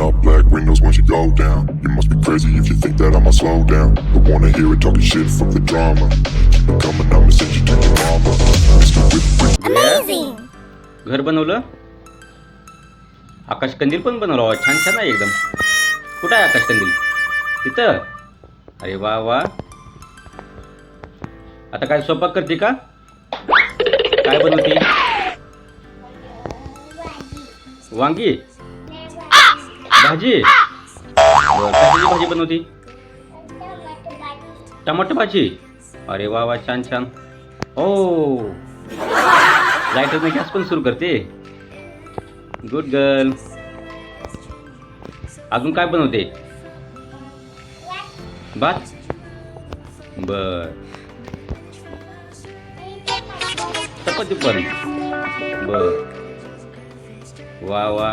up black windows once you go down. You must be crazy if you think that I'ma slow down. Don't wanna hear it talking shit from the drama. Keep it coming, I'ma send you to your mama. Mr. Whip, whip, Amazing! घर बनवलं आकाश कंदील पण बनवलं वा छान छान आहे एकदम कुठं आहे आकाश कंदील तिथं अरे वा वा आता काय स्वयंपाक करते का काय बनवते वांगी भाजी? बरं, कशाची भाजी बनवती? टमाटर भाजी? अरे वा वा छान छान. ओ. लाईटरने गॅस पण सुरू करते. गुड गर्ल अजून काय बनवते? भात? बर. चपाती पण. बर. वा वा.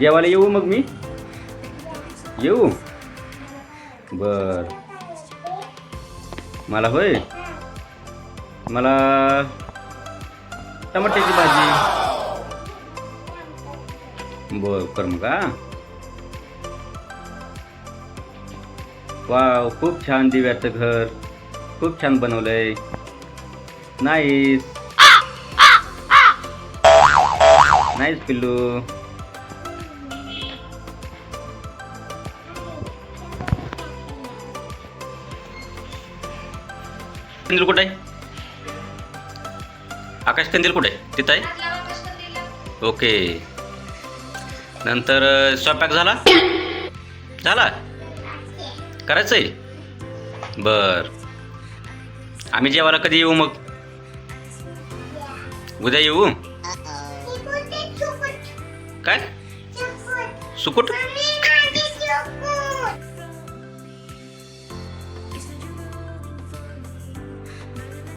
जेवायला येऊ मग मी? येऊ? बर. मला होय? मला टमाट्याची भाजी. बर कर मग वा वाव खूप छान दिव्याचं घर. खूप छान बनवलंय. नाईस नाईस पिल्लू. कंदील कुठे आहे? आकाश कंदील कुठे आहे? तिथं आहे? ओके. नंतर स्वयंपाक झाला? झाला? करायचं आहे बर. आम्ही जेवायला कधी येऊ मग? उद्या येऊ? काय? सुकुट?